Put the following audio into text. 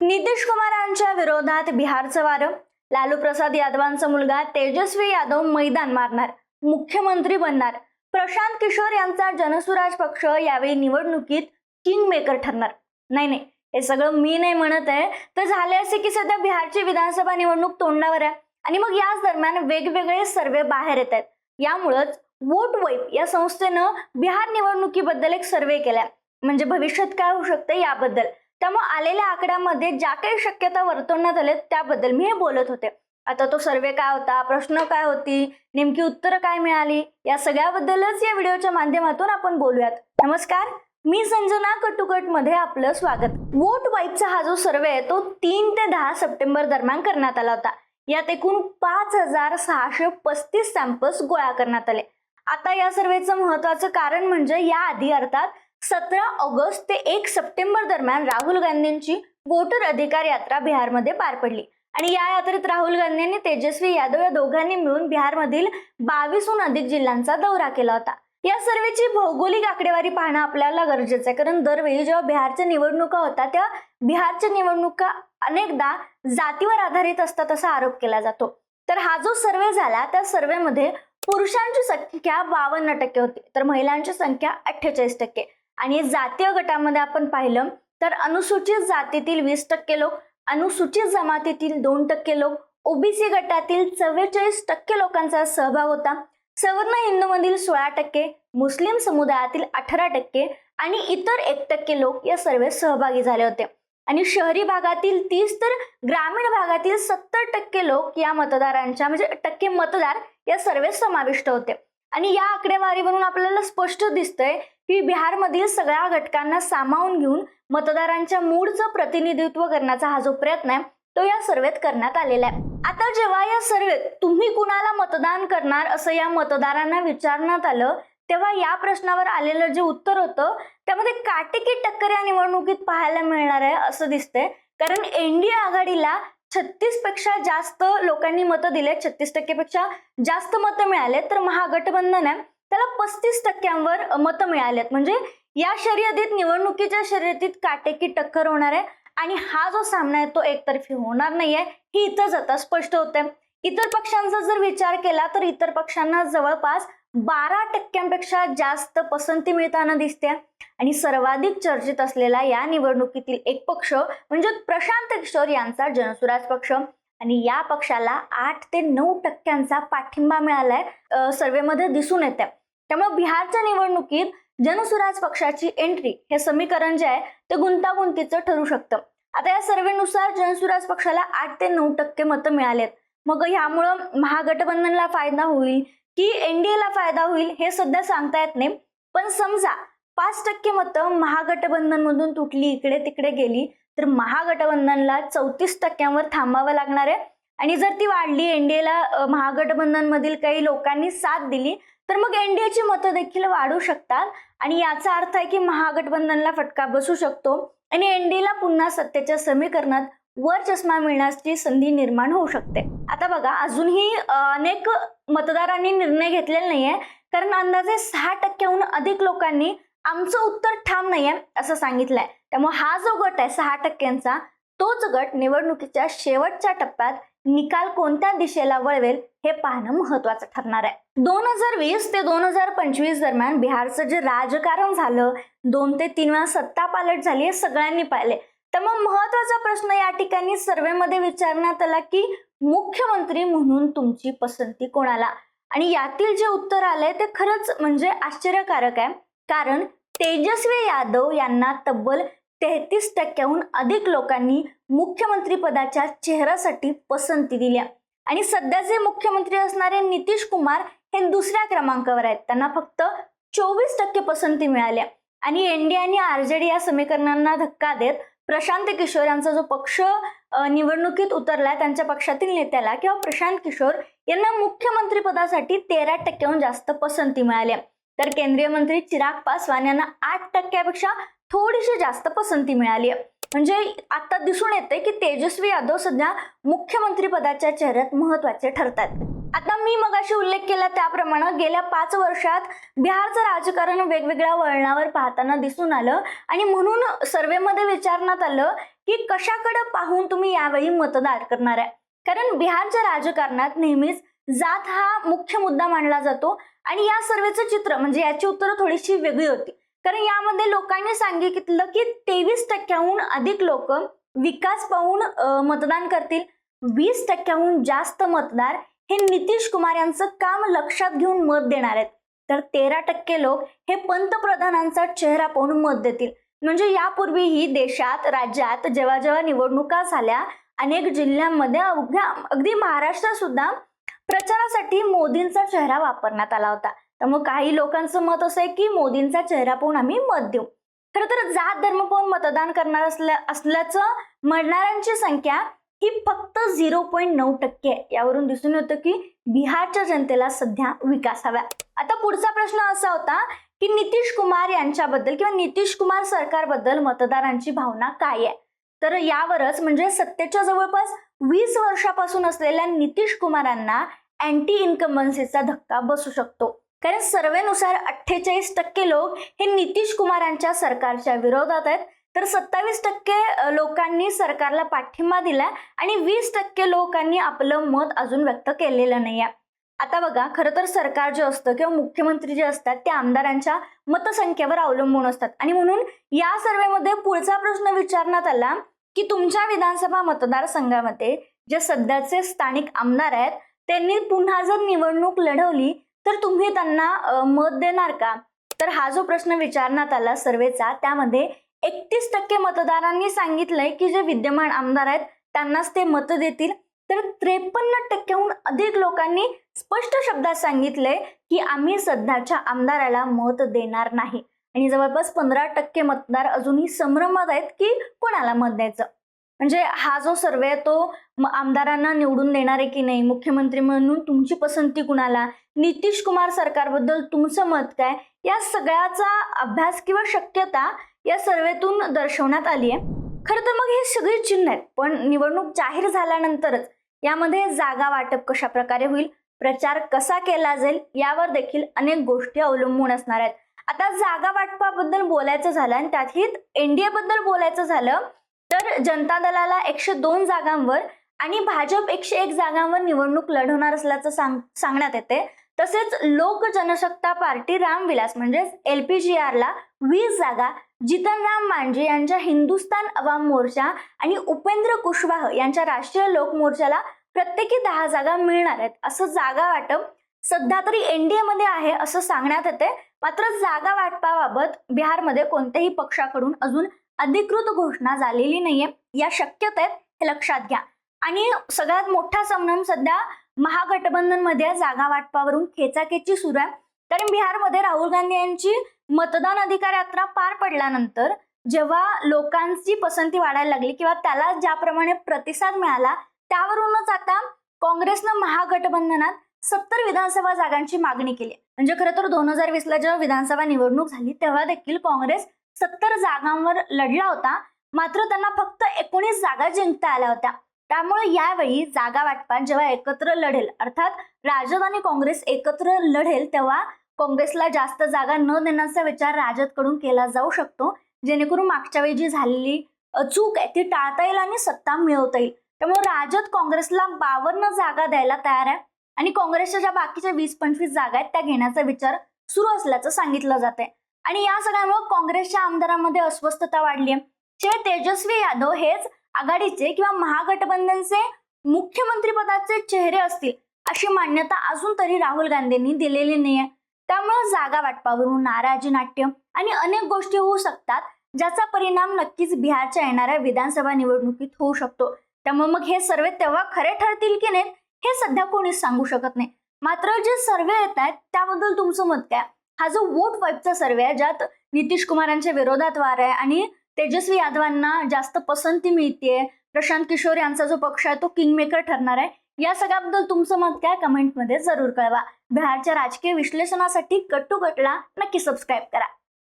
नितीश कुमारांच्या विरोधात बिहारचं वारं. लालू प्रसाद यादवांचा मुलगा तेजस्वी यादव मैदान मारणार मुख्यमंत्री बनणार. प्रशांत किशोर यांचा जनसुराज पक्ष यावेळी निवडणुकीत किंग मेकर ठरणार. नाही नाही हे सगळं मी नाही म्हणत आहे. तर झाले असे की सध्या बिहारची विधानसभा निवडणूक तोंडावर आहे. आणि मग याच दरम्यान वेगवेगळे सर्वे बाहेर येत आहेत. यामुळंच वोट वाईप या संस्थेनं बिहार निवडणुकीबद्दल एक सर्वे केला म्हणजे भविष्यात काय होऊ शकतं याबद्दल. त्यामुळे आलेल्या आकड्यामध्ये ज्या काही शक्यता वर्तवण्यात आल्या त्याबद्दल मी हे बोलत होते. आता तो सर्वे काय होता? प्रश्न काय होती? नेमकी उत्तरं काय मिळाली? या सगळ्याबद्दलच या व्हिडिओच्या माध्यमातून आपण बोलूयात. नमस्कार मी संजना कटुकटमध्ये आपलं स्वागत. वोट वाईपचा हा जो सर्वे आहे तो तीन ते दहा सप्टेंबर दरम्यान करण्यात आला होता. यात एकूण पाच हजार सहाशे पस्तीस सॅम्पल्स गोळा करण्यात आले. आता या सर्वेचं महत्वाचं कारण म्हणजे याआधी अर्थात सतरा ऑगस्ट ते एक सप्टेंबर दरम्यान राहुल गांधींची वोटर अधिकार यात्रा बिहारमध्ये पार पडली. आणि या यात्रेत राहुल गांधी आणि तेजस्वी यादव या दोघांनी मिळून बिहारमधील बावीसहून अधिक जिल्ह्यांचा दौरा केला होता. या सर्वेची भौगोलिक आकडेवारी पाहणं आपल्याला गरजेचं आहे. कारण दरवेळी जेव्हा बिहारच्या निवडणुका होता त्या बिहारच्या निवडणुका अनेकदा जातीवर आधारित असतात असा आरोप केला जातो. तर हा जो सर्वे झाला त्या सर्वेमध्ये पुरुषांची संख्या बावन्न टक्के होती. तर महिलांची संख्या अठ्ठेचाळीस टक्के. आणि जातीय गटामध्ये आपण पाहिलं तर अनुसूचित जातीतील वीस टक्के लोक अनुसूचित जमातीतील दोन टक्के लोक ओबीसी गटातील चव्वेचाळीस टक्के लोकांचा सहभाग होता. सवर्ण हिंदूमधील सोळा टक्के मुस्लिम समुदायातील अठरा टक्के आणि इतर एक टक्के लोक या सर्वेत सहभागी झाले होते. आणि शहरी भागातील तीस तर ग्रामीण भागातील सत्तर टक्के लोक या मतदारांच्या म्हणजे टक्के मतदार या सर्वेत समाविष्ट होते. आणि या आकडेवारीवरून आपल्याला स्पष्ट दिसतंय की बिहारमधील सगळ्या घटकांना सामावून घेऊन मतदारांच्या मूळचं प्रतिनिधित्व करण्याचा हा जो प्रयत्न आहे तो या सर्वेत करण्यात आलेला आहे. आता जेव्हा या सर्वेत तुम्ही कुणाला मतदान करणार असं या मतदारांना विचारण्यात आलं तेव्हा या प्रश्नावर आलेलं जे उत्तर होतं त्यामध्ये काटेकी टक्कर या निवडणुकीत पाहायला मिळणार आहे असं दिसतंय. कारण एनडीए आघाडीला छत्तीसपेक्षा जास्त लोकांनी मतं दिले छत्तीस टक्केपेक्षा जास्त मतं मिळाले तर महागठबंधन आहे. त्याला पस्तीस टक्क्यांवर मतं मिळालेत. म्हणजे या शर्यतीत निवडणुकीच्या शर्यतीत काटेकी टक्कर होणार आहे आणि हा जो सामना आहे तो एकतर्फी होणार नाहीये ही इथंच आता स्पष्ट होते इतर पक्षांचा जर विचार केला तर इतर पक्षांना जवळपास बारा टक्क्यांपेक्षा जास्त पसंती मिळताना दिसते. आणि सर्वाधिक चर्चेत असलेला या निवडणुकीतील एक पक्ष म्हणजे प्रशांत किशोर यांचा जनसुराज पक्ष. आणि या पक्षाला आठ ते नऊ टक्क्यांचा पाठिंबा मिळालाय सर्वेमध्ये दिसून येते त्यामुळे बिहारच्या निवडणुकीत जनसुराज पक्षाची एंट्री हे समीकरण जे आहे ते गुंतागुंतीचं ठरू शकतं. आता या सर्वेनुसार जनसुराज पक्षाला आठ ते नऊ टक्के मतं मिळालेत. मग ह्यामुळं महागठबंधनला फायदा होईल की एनडीएला फायदा होईल हे सध्या सांगता येत नाही. पण समजा पाच टक्के मतं महागठबंधनमधून तुटली इकडे तिकडे गेली तर महागठबंधनला चौतीस टक्क्यांवर थांबावं लागणार आहे. आणि जर ती वाढली एनडीएला महागठबंधनमधील काही लोकांनी साथ दिली तर मग एनडीएची मतं देखील वाढू शकतात. आणि याचा अर्थ आहे की महागठबंधनला फटका बसू शकतो. आणि एनडीएला पुन्हा सत्तेच्या समीकरणात वर चष्मा मिळण्याची संधी निर्माण होऊ शकते. आता बघा अजूनही अनेक मतदारांनी निर्णय घेतलेला नाहीये. कारण अंदाजे सहा टक्क्याहून अधिक लोकांनी आमचं उत्तर ठाम नाहीये असं सांगितलंय. त्यामुळे हा जो गट आहे सहा टक्क्यांचा तोच गट निवडणुकीच्या शेवटच्या टप्प्यात निकाल कोणत्या दिशेला वळवेल हे पाहणं महत्वाचं ठरणार आहे. दोन हजार वीस ते दोन हजार पंचवीस दरम्यान बिहारचं जे राजकारण झालं दोन ते तीन वेळा सत्ता पालट झाली हे सगळ्यांनी पाहिले तर मग महत्त्वाचा प्रश्न या ठिकाणी सर्वेमध्ये विचारण्यात आला की मुख्यमंत्री म्हणून तुमची पसंती कोणाला? आणि यातील जे उत्तर आलंय ते खरंच म्हणजे आश्चर्यकारक आहे. कारण तेजस्वी यादव यांना तब्बल तेहतीस टक्क्याहून अधिक लोकांनी मुख्यमंत्री पदाच्या चेहऱ्यासाठी पसंती दिल्या आणि सध्याचे मुख्यमंत्री असणारे नितीश कुमार हे दुसऱ्या क्रमांकावर आहेत. त्यांना फक्त चोवीस टक्के पसंती मिळाल्या. आणि एनडीए आणि आरजेडी या समीकरणांना धक्का देत प्रशांत किशोर यांचा जो पक्ष निवडणुकीत उतरला त्यांच्या पक्षातील नेत्याला किंवा प्रशांत किशोर यांना मुख्यमंत्री पदासाठी तेरा टक्क्याहून जास्त पसंती मिळाल्या. तर केंद्रीय मंत्री चिराग पासवान यांना आठ टक्क्यापेक्षा थोडीशी जास्त पसंती मिळाली आहे. म्हणजे आता दिसून येते की तेजस्वी यादव सध्या मुख्यमंत्री पदाच्या चेहऱ्यात महत्त्वाचे ठरतात आता मी मगाशी उल्लेख केला त्याप्रमाणे गेल्या पाच वर्षात बिहारचं राजकारण वेगवेगळ्या वळणावर पाहताना दिसून आलं आणि म्हणून सर्वेमध्ये विचारण्यात आलं की कशाकडे पाहून तुम्ही यावेळी मतदान करणार आहे? कारण बिहारच्या राजकारणात नेहमीच जात हा मुख्य मुद्दा मानला जातो आणि या सर्वेचं चित्र म्हणजे याची उत्तरं थोडीशी वेगळी होती. कारण यामध्ये लोकांनी सांगितलं की तेवीस टक्क्याहून अधिक लोक विकास पाहून मतदान करतील. वीस टक्क्याहून जास्त मतदार हे नितीश कुमार यांचं काम लक्षात घेऊन मत देणार आहेत. तर तेरा टक्के लोक हे पंतप्रधानांचा चेहरा पाहून मत देतील. म्हणजे यापूर्वीही देशात राज्यात जेव्हा जेव्हा निवडणुका झाल्या अनेक जिल्ह्यांमध्ये अवघ्या अगदी महाराष्ट्रात सुद्धा प्रचारासाठी मोदींचा चेहरा वापरण्यात आला होता. तर मग काही लोकांचं मत असं आहे की मोदींचा चेहरा पाहून आम्ही मत देऊ. खरं तर जात धर्म पाहून मतदान करणार असल्या असल्याचं म्हणणाऱ्यांची संख्या ही फक्त झिरो पॉईंट नऊ टक्के आहे. यावरून दिसून येतं की बिहारच्या जनतेला सध्या विकास हवा आता पुढचा प्रश्न असा होता की नितीश कुमार यांच्याबद्दल किंवा नितीश कुमार सरकारबद्दल मतदारांची भावना काय आहे? तर यावरच म्हणजे सत्तेच्या जवळपास वीस वर्षापासून असलेल्या नितीश कुमारांना अँटी इन्कम्बन्सीचा धक्का बसू शकतो. कारण सर्वेनुसार अठ्ठेचाळीस टक्के लोक हे नितीश कुमारांच्या सरकारच्या विरोधात आहेत. तर सत्तावीस टक्के लोकांनी सरकारला पाठिंबा दिला आणि वीस टक्के लोकांनी आपलं मत अजून व्यक्त केलेलं नाही आहे आता बघा खरं तर सरकार जे असतं किंवा मुख्यमंत्री जे असतात ते आमदारांच्या मतसंख्येवर अवलंबून असतात. आणि म्हणून या सर्वेमध्ये पुढचा प्रश्न विचारण्यात आला की तुमच्या विधानसभा मतदारसंघामध्ये जे सध्याचे स्थानिक आमदार आहेत त्यांनी पुन्हा जर निवडणूक लढवली तर तुम्ही त्यांना मत देणार का? तर हा जो प्रश्न विचारण्यात आला सर्वेचा त्यामध्ये एकतीस टक्के मतदारांनी सांगितलंय की जे विद्यमान आमदार आहेत त्यांनाच ते मत देतील. तर त्रेपन्न टक्क्याहून अधिक लोकांनी स्पष्ट शब्दात सांगितलंय की आम्ही सध्याच्या आमदाराला मत देणार नाही. आणि जवळपास पंधरा टक्के मतदार अजूनही संभ्रमात आहेत की कोणाला मत द्यायचं? म्हणजे हा जो सर्वे आहे तो म- आमदारांना निवडून देणार आहे की नाही? मुख्यमंत्री म्हणून तुमची पसंती कुणाला? नितीश कुमार सरकारबद्दल तुमचं मत काय? या सगळ्याचा अभ्यास किंवा शक्यता या सर्वेतून दर्शवण्यात आली आहे. खरं तर मग हे सगळी चिन्ह आहेत पण निवडणूक जाहीर झाल्यानंतरच यामध्ये जागा वाटप कशा प्रकारे होईल? प्रचार कसा केला जाईल? यावर देखील अनेक गोष्टी अवलंबून असणार आहेत. आता जागा वाटपाबद्दल बोलायचं झालं आणि त्यातही एनडीए बद्दल बोलायचं झालं तर जनता दलाला एकशे दोन जागांवर आणि भाजप एकशे एक जागांवर निवडणूक लढवणार असल्याचं सांग सांगण्यात येते. तसेच लोक जनशक्ता पार्टी रामविलास म्हणजेच एल पी जी आरला वीस जागा जितनराम मांझी यांच्या हिंदुस्तान अवाम मोर्चा आणि उपेंद्र कुशवाह यांच्या राष्ट्रीय लोक मोर्चाला प्रत्येकी दहा जागा मिळणार आहेत. असं जागा वाटप सध्या तरी एनडीए मध्ये आहे असं सांगण्यात येते. मात्र जागा वाटपाबाबत बिहारमध्ये कोणत्याही पक्षाकडून अजून अधिकृत घोषणा झालेली नाहीये. या शक्यतेत हे लक्षात घ्या. आणि सगळ्यात मोठा संभ्रम सध्या महागठबंधनमध्ये जागा वाटपावरून खेचाखेची सुरू आहे. कारण बिहारमध्ये राहुल गांधी यांची मतदान अधिकार यात्रा पार पडल्यानंतर जेव्हा लोकांची पसंती वाढायला लागली किंवा त्याला ज्याप्रमाणे प्रतिसाद मिळाला त्यावरूनच आता काँग्रेसनं महागठबंधनात सत्तर विधानसभा जागांची मागणी केली म्हणजे खरं तर दोन हजार वीसला जेव्हा विधानसभा निवडणूक झाली तेव्हा देखील काँग्रेस सत्तर जागांवर लढला होता. मात्र त्यांना फक्त एकोणीस जागा जिंकता आल्या होत्या. त्यामुळे यावेळी जागा वाटपात जेव्हा एकत्र लढेल अर्थात राजद आणि काँग्रेस एकत्र लढेल तेव्हा काँग्रेसला जास्त जागा न देण्याचा विचार राजदकडून केला जाऊ शकतो. जेणेकरून मागच्या वेळी जी झालेली चूक आहे ती टाळता येईल आणि सत्ता मिळवता येईल. त्यामुळे राजद काँग्रेसला बावन्न जागा द्यायला तयार आहे आणि काँग्रेसच्या ज्या बाकीच्या वीस पंचवीस जागा आहेत त्या घेण्याचा विचार सुरू असल्याचं सांगितलं जाते आणि या सगळ्यामुळे काँग्रेसच्या आमदारांमध्ये अस्वस्थता वाढली आहे जे तेजस्वी यादव हेच आघाडीचे किंवा महागठबंधनचे मुख्यमंत्री पदाचे चेहरे असतील अशी मान्यता अजून तरी राहुल गांधींनी दिलेली नाहीये. त्यामुळे जागा वाटपावरून नाराजी नाट्य आणि अनेक गोष्टी होऊ शकतात ज्याचा परिणाम नक्कीच बिहारच्या येणाऱ्या विधानसभा निवडणुकीत होऊ शकतो. त्यामुळे मग हे सर्वे तेव्हा खरे ठरतील की नाहीत हे सध्या कोणीच सांगू शकत नाही. मात्र जे सर्वे येत आहेत त्याबद्दल तुमचं मत काय? हा जो वोट वाईपचा सर्वे आहे ज्यात नितीश कुमारांच्या विरोधात वार आहे आणि तेजस्वी यादवांना जास्त पसंती मिळतेय प्रशांत किशोर यांचा जो पक्ष आहे तो किंगमेकर ठरणार आहे. या सगळ्याबद्दल तुमचं मत काय? कमेंटमध्ये जरूर कळवा. बिहारच्या राजकीय विश्लेषणासाठी कट्टू कटला नक्की सबस्क्राईब करा.